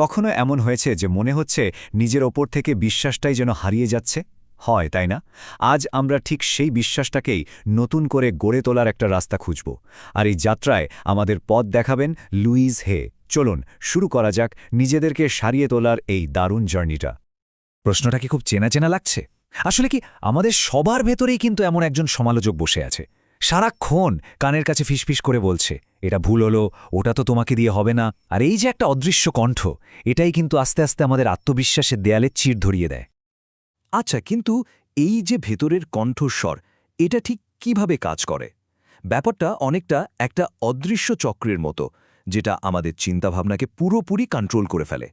কখনো এমন হয়েছে যে মনে হচ্ছে নিজের ওপর থেকে বিশ্বাসটাই যেন হারিয়ে যাচ্ছে? হয়, তাই না? আজ আমরা ঠিক সেই বিশ্বাসটাকেই নতুন করে গড়ে তোলার একটা রাস্তা খুঁজব। আর এই যাত্রায় আমাদের পথ দেখাবেন লুইজ হে। চলুন, শুরু করা যাক নিজেদেরকে সারিয়ে তোলার এই দারুণ জার্নিটা। প্রশ্নটা কি খুব চেনা চেনা লাগছে? আসলে কি আমাদের সবার ভেতরেই কিন্তু এমন একজন সমালোচক বসে আছে। সারাক্ষণ কানের কাছে ফিসফিস করে বলছে, এটা ভুল হলো, ওটা তো তোমাকে দিয়ে হবে না। আর এই যে একটা অদৃশ্য কণ্ঠ, এটাই কিন্তু আস্তে আস্তে আমাদের আত্মবিশ্বাসের দেয়ালে চির ধরিয়ে দেয়। আচ্ছা কিন্তু এই যে ভেতরের কণ্ঠস্বর, এটা ঠিক কীভাবে কাজ করে? ব্যাপারটা অনেকটা একটা অদৃশ্য চক্রের মতো, যেটা আমাদের চিন্তাভাবনাকে পুরোপুরি কন্ট্রোল করে ফেলে।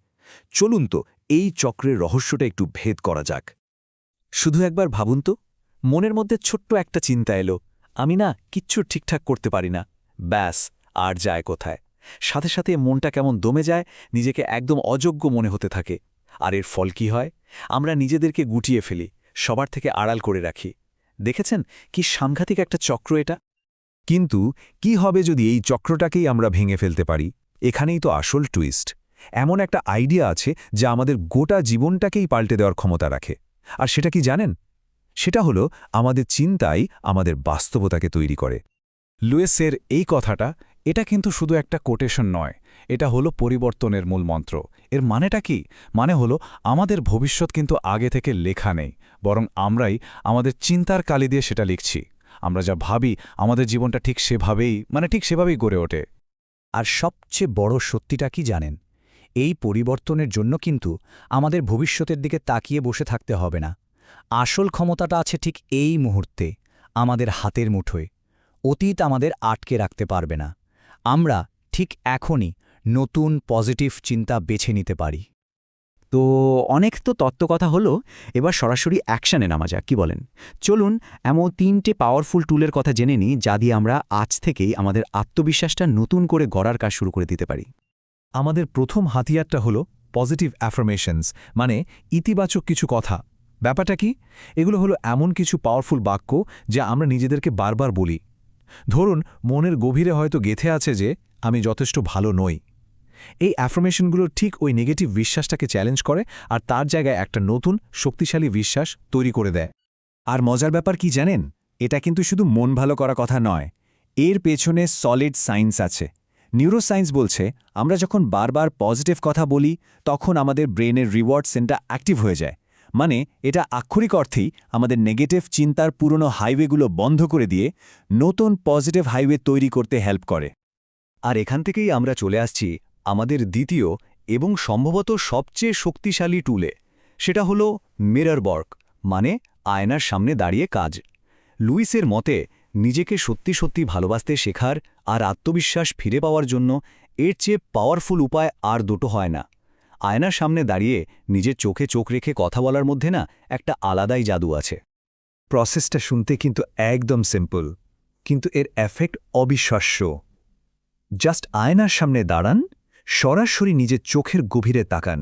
চলুন তো, এই চক্রের রহস্যটা একটু ভেদ করা যাক। শুধু একবার ভাবুন তো, মনের মধ্যে ছোট্ট একটা চিন্তা এলো আমি না কিচ্ছু ঠিকঠাক করতে পারি না। ব্যাস, আর যায় কোথায়? সাথে সাথে মনটা কেমন দমে যায়, নিজেকে একদম অযোগ্য মনে হতে থাকে। আর এর ফল কি হয়? আমরা নিজেদেরকে গুটিয়ে ফেলি, সবার থেকে আড়াল করে রাখি। দেখেছেন কি সাংঘাতিক একটা চক্র এটা? কিন্তু কি হবে যদি এই চক্রটাকেই আমরা ভেঙে ফেলতে পারি? এখানেই তো আসল টুইস্ট এমন একটা আইডিয়া আছে যা আমাদের গোটা জীবনটাকেই পাল্টে দেওয়ার ক্ষমতা রাখে। আর সেটা কি জানেন? সেটা হলো আমাদের চিন্তাই আমাদের বাস্তবতাকে তৈরি করে। লুয়েসের এই কথাটা, এটা কিন্তু শুধু একটা কোটেশন নয়, এটা হলো পরিবর্তনের মূল মন্ত্র। এর মানেটা কি? মানে হলো আমাদের ভবিষ্যৎ কিন্তু আগে থেকে লেখা নেই, বরং আমরাই আমাদের চিন্তার কালি দিয়ে সেটা লিখছি। আমরা যা ভাবি, আমাদের জীবনটা ঠিক সেভাবেই মানে ঠিক সেভাবেই গড়ে ওঠে। আর সবচেয়ে বড় সত্যিটা কি জানেন? এই পরিবর্তনের জন্য কিন্তু আমাদের ভবিষ্যতের দিকে তাকিয়ে বসে থাকতে হবে না। আসল ক্ষমতাটা আছে ঠিক এই মুহূর্তে, আমাদের হাতের মুঠোয়। অতীত আমাদের আটকে রাখতে পারবে না। আমরা ঠিক এখনই নতুন পজিটিভ চিন্তা বেছে নিতে পারি। তো অনেক তো তত্ত্বকথা হলো, এবার সরাসরি অ্যাকশানে নামা যাক, কি বলেন? চলুন, এমন তিনটে পাওয়ারফুল টুলের কথা জেনে নিই, যা দিয়ে আমরা আজ থেকেই আমাদের আত্মবিশ্বাসটা নতুন করে গড়ার কাজ শুরু করে দিতে পারি। আমাদের প্রথম হাতিয়ারটা হলো পজিটিভ অ্যাফার্মেশনস মানে ইতিবাচক কিছু কথা। ব্যাপারটা কি? এগুলো হলো এমন কিছু পাওয়ারফুল বাক্য যা আমরা নিজেদেরকে বারবার বলি। ধরুন, মনের গভীরে হয়তো গেথে আছে যে, আমি যথেষ্ট ভালো নই। এই অ্যাফার্মেশনগুলো ঠিক ওই নেগেটিভ বিশ্বাসটাকে চ্যালেঞ্জ করে আর তার জায়গায় একটা নতুন, শক্তিশালী বিশ্বাস তৈরি করে দেয়। আর মজার ব্যাপার কি জানেন? এটা কিন্তু শুধু মন ভালো করা কথা নয়। এর পেছনে সলিড সায়েন্স আছে। নিউরোসায়েন্স বলছে, আমরা যখন বারবার পজিটিভ কথা বলি, তখন আমাদের ব্রেনের রিওয়ার্ড সেন্টার অ্যাক্টিভ হয়ে যায়। মানে এটা আক্ষরিক অর্থেই আমাদের নেগেটিভ চিন্তার পুরনো হাইওয়েগুলো বন্ধ করে দিয়ে নতুন পজিটিভ হাইওয়ে তৈরি করতে হেল্প করে। আর এখান থেকেই আমরা চলে আসছি আমাদের দ্বিতীয় এবং সম্ভবত সবচেয়ে শক্তিশালী টুলে সেটা হলো মিরর বর্ক মানে আয়নার সামনে দাঁড়িয়ে কাজ। লুইসের মতে, নিজেকে সত্যি সত্যি ভালোবাসতে শেখার আর আত্মবিশ্বাস ফিরে পাওয়ার জন্য এর চেয়ে পাওয়ারফুল উপায় আর দুটো হয় না। আয়নার সামনে দাঁড়িয়ে নিজের চোখে চোখ রেখে কথা বলার মধ্যে না একটা আলাদাই জাদু আছে। প্রসেসটা শুনতে কিন্তু একদম সিম্পল কিন্তু এর এফেক্ট অবিশ্বাস্য। জাস্ট আয়নার সামনে দাঁড়ান, সরাসরি নিজের চোখের গভীরে তাকান,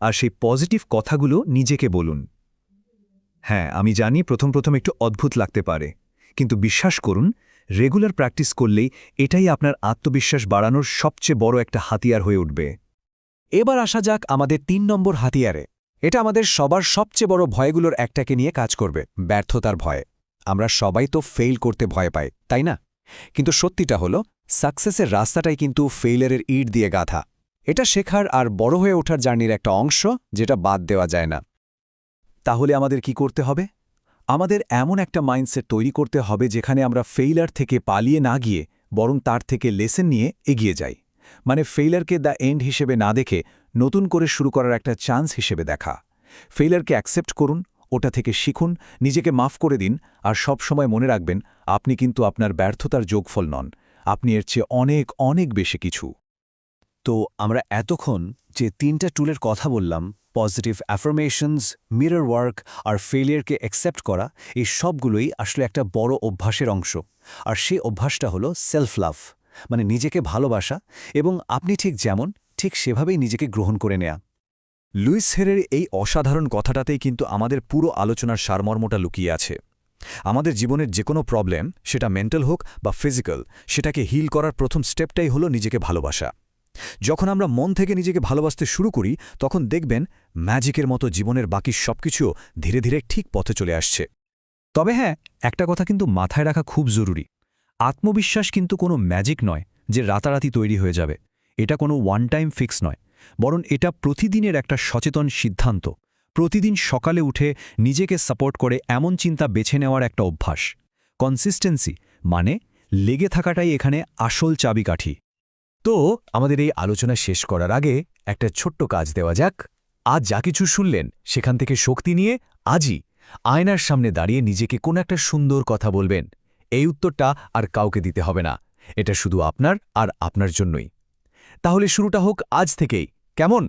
আর সেই পজিটিভ কথাগুলো নিজেকে বলুন। হ্যাঁ আমি জানি প্রথম প্রথম একটু অদ্ভুত লাগতে পারে, কিন্তু বিশ্বাস করুন রেগুলার প্র্যাকটিস করলেই এটাই আপনার আত্মবিশ্বাস বাড়ানোর সবচেয়ে বড় একটা হাতিয়ার হয়ে উঠবে। এবার আসা যাক আমাদের তিন নম্বর হাতিয়ারে। এটা আমাদের সবার সবচেয়ে বড় ভয়গুলোর একটাকে নিয়ে কাজ করবে, ব্যর্থতার ভয়ে। আমরা সবাই তো ফেইল করতে ভয় পাই, তাই না? কিন্তু সত্যিটা হলো সাকসেসের রাস্তাটাই কিন্তু ফেইলারের ইট দিয়ে গাথা। এটা শেখার আর বড় হয়ে ওঠার জার্নির একটা অংশ, যেটা বাদ দেওয়া যায় না। তাহলে আমাদের কি করতে হবে? আমাদের এমন একটা মাইন্ডসেট তৈরি করতে হবে যেখানে আমরা ফেইলার থেকে পালিয়ে না গিয়ে, বরং তার থেকে লেসেন নিয়ে এগিয়ে যাই। মানে ফেইলারকে দ্য এন্ড হিসেবে না দেখে নতুন করে শুরু করার একটা চান্স হিসেবে দেখা। ফেইলারকে অ্যাকসেপ্ট করুন, ওটা থেকে শিখুন, নিজেকে মাফ করে দিন, আর সব সময় মনে রাখবেন, আপনি কিন্তু আপনার ব্যর্থতার যোগফল নন। আপনি এর চেয়ে অনেক অনেক বেশি কিছু। তো আমরা এতক্ষণ যে তিনটা টুলের কথা বললাম পজিটিভ অ্যাফার্মেশনস মিরর ওয়ার্ক আর ফেলিয়ারকে অ্যাকসেপ্ট করা, এই সবগুলোই আসলে একটা বড় অভ্যাসের অংশ। আর সেই অভ্যাসটা হলো সেলফ লাভ মানে নিজেকে ভালোবাসা এবং আপনি ঠিক যেমন, ঠিক সেভাবেই নিজেকে গ্রহণ করে নেয়া। লুইস হেরের এই অসাধারণ কথাটাতেই কিন্তু আমাদের পুরো আলোচনার সারমর্মটা লুকিয়ে আছে। আমাদের জীবনের যে কোনো প্রবলেম, সেটা মেন্টাল হোক বা ফিজিক্যাল, সেটাকে হিল করার প্রথম স্টেপটাই হলো নিজেকে ভালোবাসা। যখন আমরা মন থেকে নিজেকে ভালোবাসতে শুরু করি, তখন দেখবেন ম্যাজিকের মতো জীবনের বাকি সবকিছুও ধীরে ধীরে ঠিক পথে চলে আসছে। তবে হ্যাঁ একটা কথা কিন্তু মাথায় রাখা খুব জরুরি। আত্মবিশ্বাস কিন্তু কোনো ম্যাজিক নয় যে রাতারাতি তৈরি হয়ে যাবে। এটা কোনো ওয়ান টাইম ফিক্স নয়। বরং এটা প্রতিদিনের একটা সচেতন সিদ্ধান্ত। প্রতিদিন সকালে উঠে নিজেকে সাপোর্ট করে এমন চিন্তা বেছে নেওয়ার একটা অভ্যাস। কনসিস্টেন্সি মানে লেগে থাকাটাই এখানে আসল চাবিকাঠি। তো আমাদের এই আলোচনা শেষ করার আগে একটা ছোট্ট কাজ দেওয়া যাক। আজ যা কিছু শুনলেন সেখান থেকে শক্তি নিয়ে আজই আয়নার সামনে দাঁড়িয়ে নিজেকে কোন একটা সুন্দর কথা বলবেন। এই উত্তরটা আর কাউকে দিতে হবে না। এটা শুধু আপনার আর আপনার জন্যই। তাহলে শুরুটা হোক আজ থেকেই। কেমন?